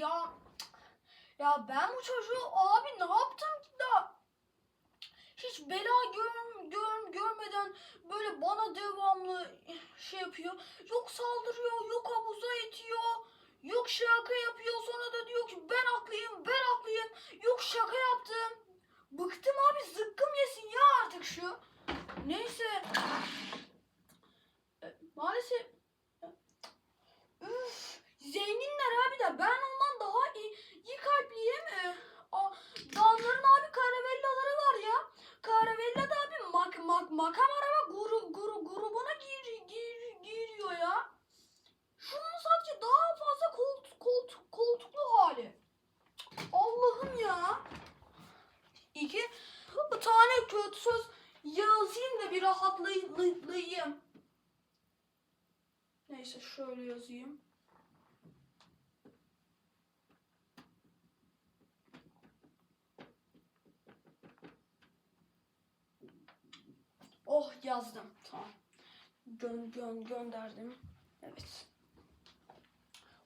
ya ya ben bu çocuğu abi ne yaptım ki da hiç bela gör, gör, görmeden böyle bana devamlı şey yapıyor. Yok saldırıyor, yok havuza itiyor, yok şaka yapıyor. Sonra da diyor ki ben haklıyım, ben haklıyım. Yok şaka yaptım. Bıktım abi zıkkım yesin ya artık şu. Neyse. E, Maalesef Üf, zenginler abi de ben ondan daha iyi, iyi kalpliyim. Ee, a, Danların abi karavellaları var ya. Karavella da abi mak, mak, makam araba guru, guru, grubuna gir, gir, giriyor ya. Şunun sadece daha fazla koltuk, koltuk, koltuklu hali. Allah'ım ya. İki tane kötü söz yazayım da bir rahatlayayım. Neyse şöyle yazayım. Oh yazdım. Tamam. Gön, gön, gönderdim. Evet.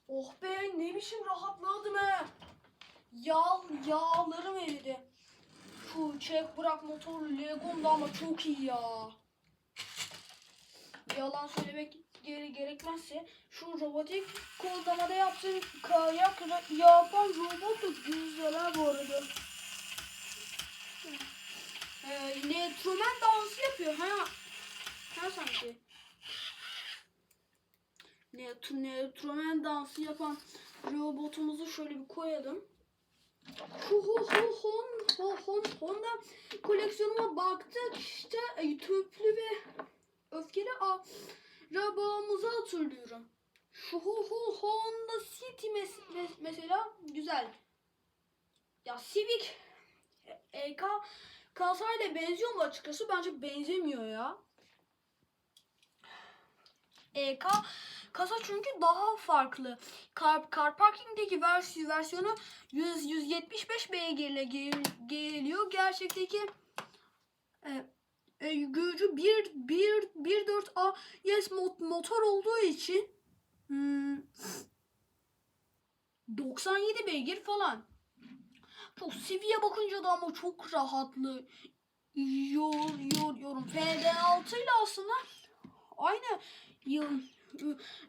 Oh be ne biçim rahatladım he. Yağ, yağlarım eridi. Şu çek bırak motor Legom da ama çok iyi ya. Yalan söylemek geri gerekmezse şu robotik kodlamada yaptığım kayak yapan robot da güzel ha bu arada. Ee, Netromen dansı yapıyor ha. Ha sanki. Net Netromen dansı yapan robotumuzu şöyle bir koyalım. Hu hu hu hon ho hon Honda koleksiyonuma baktık işte e, tüplü ve öfkeli arabamızı hatırlıyorum. Şu hu hu Honda City mes- mes- mesela güzel. Ya Civic EK kasayla benziyor mu açıkçası? Bence benzemiyor ya. EK kasa çünkü daha farklı. Car, car parking'deki vers versiyonu 100 175 beygir ile gel- geliyor. Gerçekteki e, e, gücü 1 1 1.4 A yes mo- motor olduğu için hmm, 97 beygir falan. Çok seviye bakınca da ama çok rahatlı. Yor, yor, yorum. FD6 ile aslında aynı yıl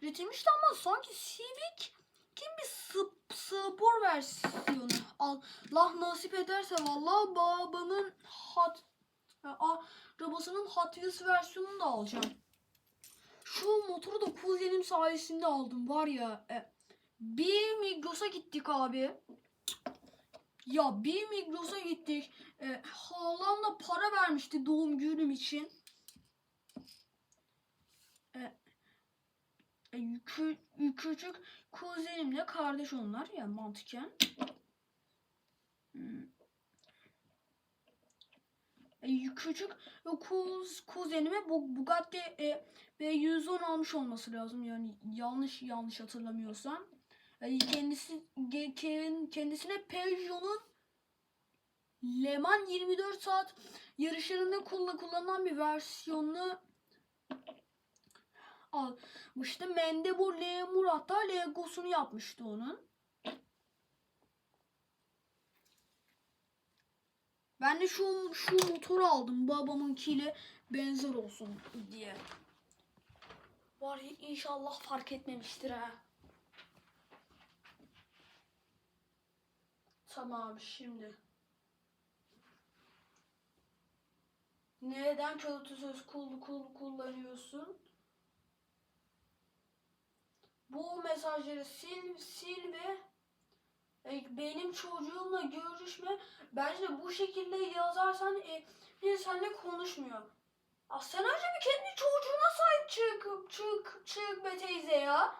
üretilmişti ama sanki Civic kim bir sp- spor versiyonu. Allah nasip ederse vallahi babamın hat arabasının Hot Wheels versiyonunu da alacağım. Şu motoru da kuzenim sayesinde aldım var ya. E, bir Migros'a gittik abi. Ya bir Migros'a gittik. E, halam da para vermişti doğum günüm için. E, e, kü- küçük kuzenimle kardeş onlar ya mantıken. Hmm. E, küçük kuz kuzenime bu Bugatti e, B110 almış olması lazım yani yanlış yanlış hatırlamıyorsam. Kendisi kendisine Peugeot'un Le Mans 24 saat yarışlarında kullan- kullanılan bir versiyonunu almıştı. Mendebur Lemur hatta Legosunu yapmıştı onun. Ben de şu şu motoru aldım babamınkiyle benzer olsun diye. Var inşallah fark etmemiştir ha. Tamam şimdi. Neden kötü söz kul, kul, kullanıyorsun? Bu mesajları sil sil ve e, benim çocuğumla görüşme. Bence bu şekilde yazarsan e, seninle konuşmuyor. Ya sen önce bir kendi çocuğuna sahip çık çık çık be teyze ya.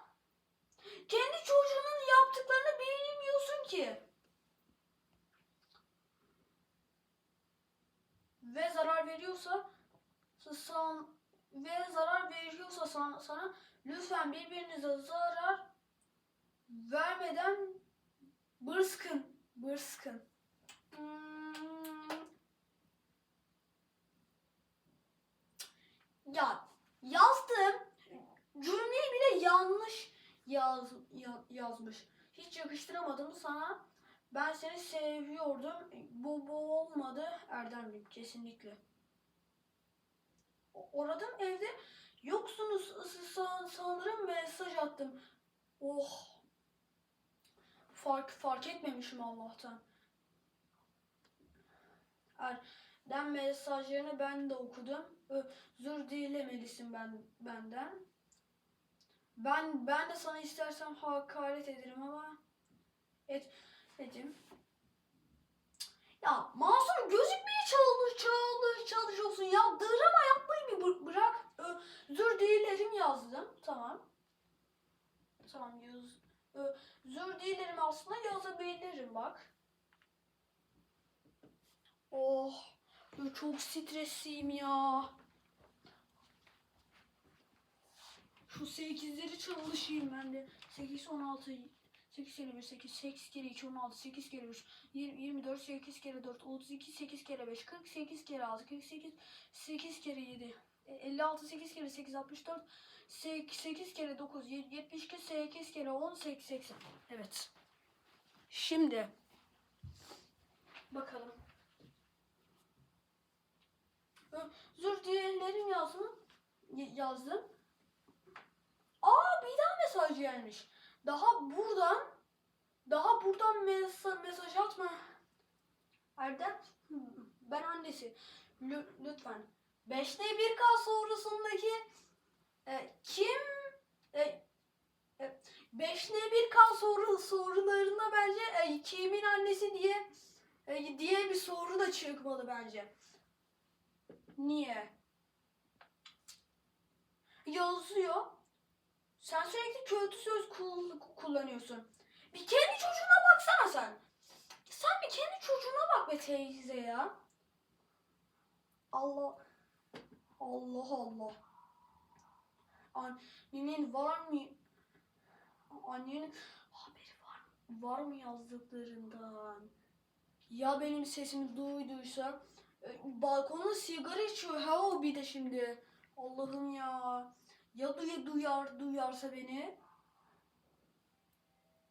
Kendi çocuğunun yaptıklarını bilmiyorsun ki. Ve zarar veriyorsa san ve zarar veriyorsa sana, sana lütfen birbirinize zarar vermeden bırsın bırsın. Hmm. Ya yazdım. Cümleyi bile yanlış yaz, ya- yazmış. hiç yakıştıramadım sana. Ben seni seviyordum. Bu, bu olmadı Erdem'im kesinlikle. Oradım evde yoksunuz sa- sanırım mesaj attım. Oh. Fark fark etmemişim Allah'tan. Erdem mesajlarını ben de okudum. Özür dilemelisin ben benden. Ben ben de sana istersem hakaret ederim ama et dedim. Ya masum gözükmeye çalış çalış çalışıyorsun ya drama yapmayı bir bı- bırak. Özür dilerim yazdım. Tamam. Tamam yaz. Özür dilerim aslında yazabilirim bak. Oh çok stresliyim ya. Şu 8'leri çalışayım ben de. 8, 16, 8 kere 1, 8, 8 kere 2, 16, 8 kere 3, 20, 24, 8 kere 4, 32, 8 kere 5, 48 kere 6, 48, 8 kere 7, e, 56, 8 kere 8, 64, 8 kere 9, 72, 8 kere 10, 80. Evet. Şimdi bakalım. Özür dilerim yazdım. y- Yazdım. Aa bir daha mesaj gelmiş. Daha buradan daha buradan mesaj, mesaj atma. Erdem ben annesi. Lü- lütfen. Beşte bir K sorusundaki e, kim e, e, beşte bir K soru sorularında bence e, kimin annesi diye e, diye bir soru da çıkmalı bence. Niye? Yazıyor. Sen sürekli kötü söz kul- kullanıyorsun. Bir kendi çocuğuna baksana sen. Sen bir kendi çocuğuna bak be teyze ya. Allah. Allah Allah. Annenin var mı? Annenin haberi var mı? Var mı yazdıklarından? Ya benim sesimi duyduysa e, balkonda sigara içiyor ha o bir de şimdi. Allah'ım ya. Ya duya duyar duyarsa beni?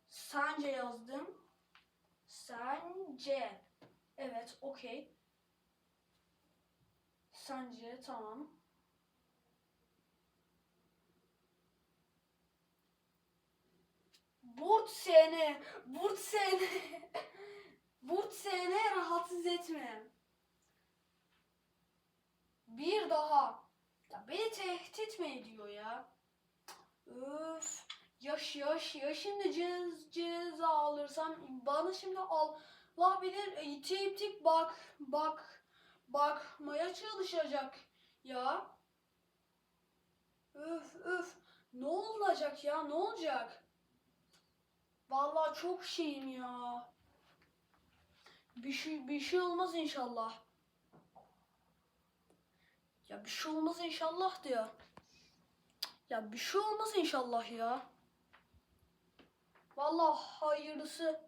Sence yazdım. Sence. Evet, okey. Sence, tamam. Burt seni, burt seni. burt seni rahatsız etme. Bir daha. Ya beni tehdit mi ediyor ya? Öf. Yaş yaş ya şimdi cez, ceza alırsam bana şimdi Allah bilir itip tik bak bak bakmaya çalışacak ya. Öf öf ne olacak ya ne olacak? Vallahi çok şeyim ya. Bir şey bir şey olmaz inşallah. Ya bir şey olmaz inşallah diyor. Ya bir şey olmaz inşallah ya. Vallahi hayırlısı